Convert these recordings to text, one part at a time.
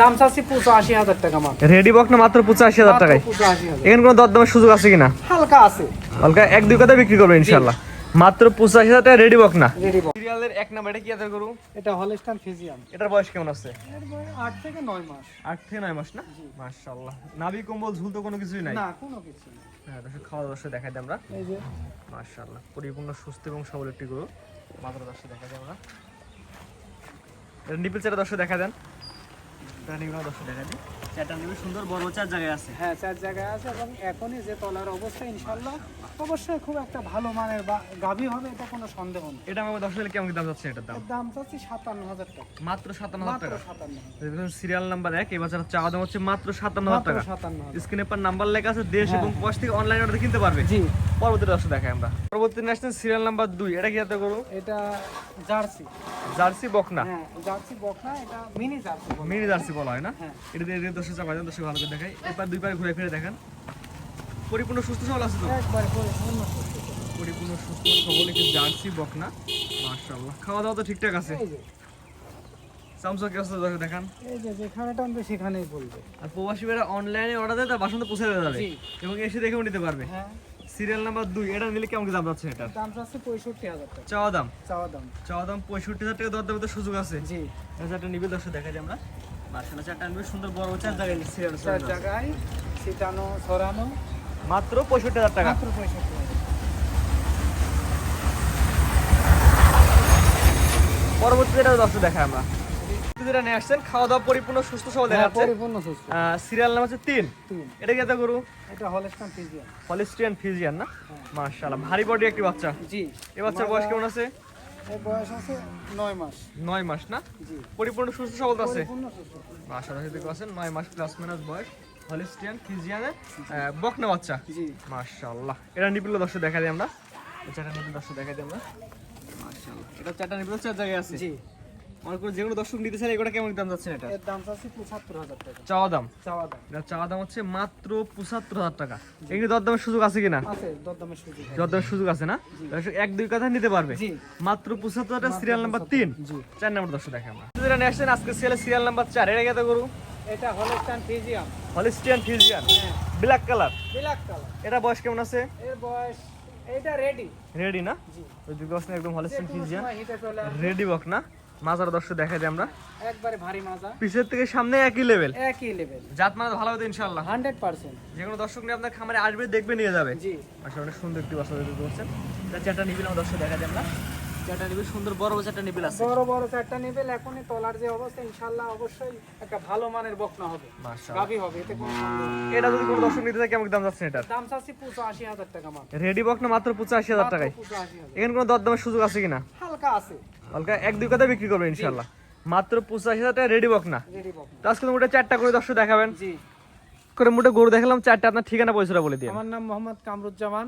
দাম চাচ্ছি পঁচাশি হাজার টাকা মাত্র। রেডি বক না মাত্র পঁচাশি হাজার টাকায়? এখানে কোনো দরদামের সুযোগ আছে কিনা? হালকা আছে। হালকা এক দুই কথা বিক্রি করবে ইনশাল্লাহ। মাত্র পঁচাশি হাজার টাকা রেডি বক না? সিরিয়ালের এক নাম্বার এটা কি আদার করু? এটা হলস্টান ফিজিয়াম এটার বয়স কেমন আছে? আট থেকে নয় মাস। আট থেকে নয় মাস না? মাশাল্লাহ নাভি কম্বল ঝুল তো কোনো কিছুই নাই? না কোনো কিছু হ্যাঁ দর্শক খাওয়া দর্শক দেখাই দিই আমরা। এই যে। মাশাল্লাহ পরিপূর্ণ সুস্থ এবং সবল একটি গরু। মাত্র দর্শক দেখা যায় আমরা। এটা নিপিল দর্শক দেখা দেন। চারটা সুন্দর বড় চার জায়গায় আছে। হ্যাঁ চার জায়গায় আছে এবং এখনই যে তলার অবস্থা ইনশাল্লাহ অবশ্যই খুব একটা ভালো মানের বা গাভী হবে এটা কোনো সন্দেহ নেই। এটা আমার দর্শক কেমন দাম যাচ্ছে এটার দাম? দাম চাচ্ছি সাতান্ন হাজার টাকা। মাত্র সাতান্ন হাজার টাকা। সিরিয়াল নাম্বার এক এই বাজার চাওয়া দাম হচ্ছে মাত্র সাতান্ন হাজার টাকা। সাতান্ন স্ক্রিনে পর নাম্বার লেখা আছে দেশ হ্যাঁ। এবং পোস্ট থেকে অনলাইন অর্ডার কিনতে পারবে। জি। পরবর্তী দর্শক দেখাই আমরা। পরবর্তী ন্যাশনাল সিরিয়াল নাম্বার দুই। এটা কি হাতে করু এটা জার্সি। জার্সি বকনা। হ্যাঁ জার্সি বকনা এটা মিনি জার্সি মিনি জার্সি বলা হয় না? হ্যাঁ। এটা দিয়ে দর্শক চাপা দেন দর্শক ভালো করে দেখাই এবার দুই পায়ে ঘুরে ফিরে দেখেন। পরিপূর্ণ সুস্থ সবল আছে তো? পরিপূর্ণ সুস্থ। সবল একটি জার্সি বকনা। মাশাআল্লাহ। খাওয়া দাওয়া তো ঠিকঠাক আছে? স্যামসাং কি দর্শক দেখান। এই যে যেখানে টানবে সেখানেই বলবে। আর প্রবাসী ভাইরা অনলাইনে অর্ডার দেয় বাসন্ত পৌঁছে দেওয়া যাবে এবং এসে দেখেও নিতে পারবে। হ্যাঁ। সিরিয়াল নাম্বার দুই এটা নিলে কেমন দাম যাচ্ছে এটা? দাম চাচ্ছে পঁয়ষট্টি হাজার টাকা। চাওয়া দাম? চাওয়া দাম। চাওয়া দাম পঁয়ষট্টি হাজার টাকা দর দামে তো সুযোগ আছে। জি। নিবে দর্শক দেখা যায় আমরা। মার্শাল্লাহ চারটা নিবে সুন্দর বড় চার জায়গায় সিরিয়াল চার জায়গায় ছিটানো ছড়ানো মাত্র পঁয়ষট্টি হাজার টাকা। মাত্র পঁয়ষট্টি পরবর্তীতে এটা দর্শক দেখায় আমরা। যেটা নিয়ে আসছেন খাওয়া দাওয়া পরিপূর্ণ সুস্থ সবল দেখা যাচ্ছে পরিপূর্ণ সুস্থ। সিরিয়াল নাম হচ্ছে তিন। এটা কি এত গরু? এটা হলিস্টিয়ান ফিজিয়ান না? হ্যাঁ। মার্শাল্লাহ ভারী বডি একটি বাচ্চা। জি। এই বাচ্চার বয়স কেমন আছে? এর বয়স আছে নয় মাস। নয় মাস না? জি। পরিপূর্ণ সুস্থ সবল আছে? পরিপূর্ণ সুস্থ। মার্শাল্লাহ দেখতে পাচ্ছেন নয় মাস প্লাস মাইনাস বয়স। হলিস্টিয়ান ফিজিয়ানের বকনা বাচ্চা। জি। মাশাআল্লাহ। এটা নিপিল দর্শক দেখা দিই আমরা। চারটা নিপিল দর্শক দেখা দিই আমরা। এটা চারটা নিপিল চার জায়গায় আছে? জি। করুন যেগুলো দর্শক নিতে চাই এগুলো কেমন দাম যাচ্ছে এটা? এর দাম চাচ্ছি পঁচাত্তর টাকা। চাওয়া দাম? চাওয়া দাম। এটা চাওয়া দাম হচ্ছে মাত্র পঁচাত্তর হাজার টাকা। এগুলি দরদামের সুযোগ আছে কিনা? আছে দরদামের সুযোগ দরদামের সুযোগ আছে না? দর্শক এক দুই কথা নিতে পারবে? জি। মাত্র পঁচাত্তর হাজার সিরিয়াল নাম্বার তিন? জি। চার নাম্বার দর্শক দেখে আমরা। যেটা নিয়ে আসছেন আজকে সিরিয়াল সিরিয়াল নাম্বার চার। এটা কত করু এটা Holstein Friesian Holstein Friesian black colour black colour এটা বয়স কেমন আছে? এর বয়স এইটা রেডি রেডি না? জি। তো একদম হলিস্টিয়ান ফিজিয়ান। রেডি বক না? মাজার দর্শক দেখা যায় আমরা। একবারে ভারী মাজা পিছের থেকে সামনে একই লেভেল একই লেভেল জাত মানে ভালো হবে হান্ড্রেড পার্সেন্ট। যে কোনো দর্শক নিয়ে আপনার খামারে আসবে দেখবে নিয়ে যাবে। জি। আসলে অনেক সুন্দর একটি বাচ্চা দেখতে পাচ্ছেন এটা চারটা নিবিল আমার দর্শক দেখা যায় আমরা। চারটা নিবিল সুন্দর বড় বড় চারটা নিবিল আছে। বড় বড় চারটা নেবেল এখনই তলার যে অবস্থা ইনশাল্লাহ অবশ্যই একটা ভালো মানের বকনা হবে। মাশাআল্লাহ। গাভি হবে এতে কোনো এটা যদি কোনো দর্শক নিতে চায় কেমন দাম যাচ্ছে এটার? দাম চাচ্ছি পঁচাশি হাজার টাকা মাত্র। রেডি বক না মাত্র পঁচাশি হাজার টাকায়। পঁচাশি হাজার। এখানে কোনো দরদামের সুযোগ আছে কিনা? হালকা আছে। হালকা এক দুই কথা বিক্রি করবে ইনশাল্লাহ মাত্র পঁচাশি হাজার টাকা রেডি বক না। আজকে তো মোটে চারটা করে দর্শক দেখাবেন। জি। করে মোটে গরু দেখালাম চারটা আপনার ঠিকানা পয়সাটা বলে দিয়ে আমার নাম মোহাম্মদ কামরুজ্জামান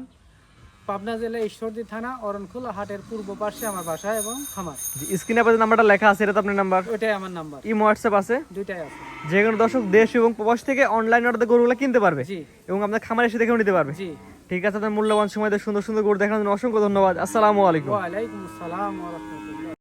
পাবনা জেলা ঈশ্বরদী থানা অরণখোলা হাটের পূর্ব পাশে আমার বাসা এবং খামার। স্ক্রিনে আপনার নাম্বারটা লেখা আছে এটা তো আপনার নাম্বার। ওইটাই আমার নাম্বার। ই হোয়াটসঅ্যাপ আছে। দুইটাই আছে। যে কোনো দর্শক দেশ এবং প্রবাস থেকে অনলাইন অর্ডার গরুগুলো কিনতে পারবে জি। এবং আপনার খামারে এসে দেখেও নিতে পারবে। জি। ঠিক আছে আপনার মূল্যবান সময় সুন্দর সুন্দর গরু দেখানোর জন্য অসংখ্য ধন্যবাদ। আসসালামু আলাইকুম। ওয়ালাইকুম আসসালাম ওয়া রাহমাতুল্লাহ।